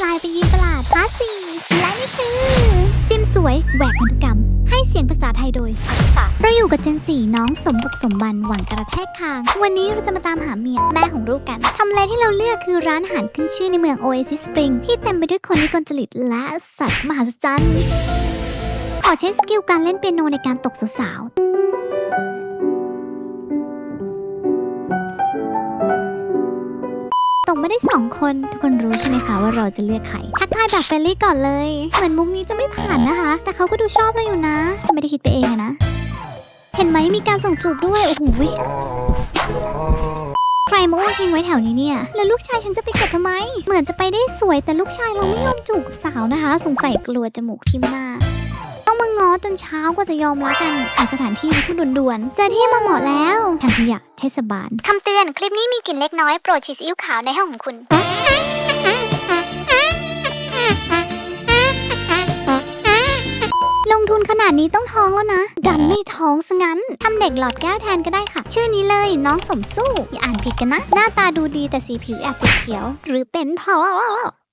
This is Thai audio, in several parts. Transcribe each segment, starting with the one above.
กลายไปยืนประหลาดพาร์ทสี่และนี่คือซิมสวยแหวกพันธุกรรม ให้เสียงภาษาไทยโดยอักษาเราอยู่กับเจนสี่น้องสมบุกสมบันหวังกระแทกคาง วันนี้เราจะมาตามหาเมียแม่ของลูกกันทำเลที่เราเลือกคือร้านอาหารขึ้นชื่อในเมือง Oasis Spring ที่เต็มไปด้วยคนวิกลจริตและสัตว์มหัศจรรย์ขอใช้สกิลการเล่นเปียโนในการตกสาวๆ ไม่ได้สองคน ทุกคนรู้ใช่ไหมคะว่าเราจะเลือกใครทักทายแบบเฟรนลี่ก่อนเลย เหมือนมุกนี้จะไม่ผ่านนะคะ แต่เขาก็ดูชอบเราอยู่นะไม่ได้คิดไปเองอะนะ เห็นไหมมีการส่งจูบด้วยโอ้โหใครมาอ้วกทิ้งไว้แถวนี้เนี่ย แล้วลูกชายฉันจะไปเก็บทำไม เหมือนจะไปได้สวยแต่ลูกชายเราไม่ยอมจูบกับสาวนะคะ สงสัยกลัวจมูกทิ่มหน้า องมาง้อจนเช้ากว่าจะยอมรักกันหาสถานที่พูดด่วนๆ เจอที่มาเหมาะแล้วทางขยะเทศบาลคำเตือนคลิปนี้มีกลิ่นเล็กน้อยโปรดฉีดซีอิ๊วขาวในห้องของคุณ ลงทุนขนาดนี้ต้องท้องแล้วนะ ดันไม่ท้องซะงั้นทำเด็กหลอดแก้วแทนก็ได้ค่ะ ชื่อนี้เลยน้องสมสู้อย่าอ่านผิดกันนะ หน้าตาดูดีแต่สีผิวแอบติดเขียว หรือเป็นเพราะตา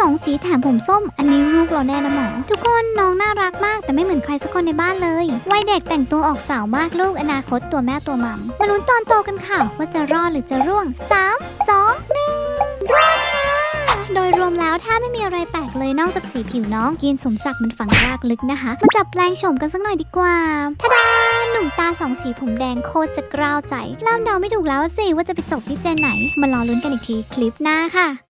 สองสีแถมผมส้ม อันนี้ลูกเราแน่นะหมอ ทุกคนน้องน่ารักมาก แต่ไม่เหมือนใครสักคนในบ้านเลยวัยเด็กแต่งตัวออกสาวมากลูกอนาคตตัวแม่ตัวมัมมาลุ้นตอนโตกันค่ะ ว่าจะรอดหรือจะร่วง 3 2 1ร่วงค่ะโดยรวมแล้วถ้าไม่มีอะไรแปลกเลยนอกจากสีผิวน้องยีนสมศักดิ์มันฝังรากลึกนะคะ มาจับแปลงโฉมกันสักหน่อยดีกว่าทาดาหนุ่มตาสองสีผมแดงโคตรจะกล้าวใจเริ่มเดาไม่ถูกแล้วสิว่าจะไปจบที่เจนไหน มารอลุ้นกันอีกทีคลิปหน้าค่ะ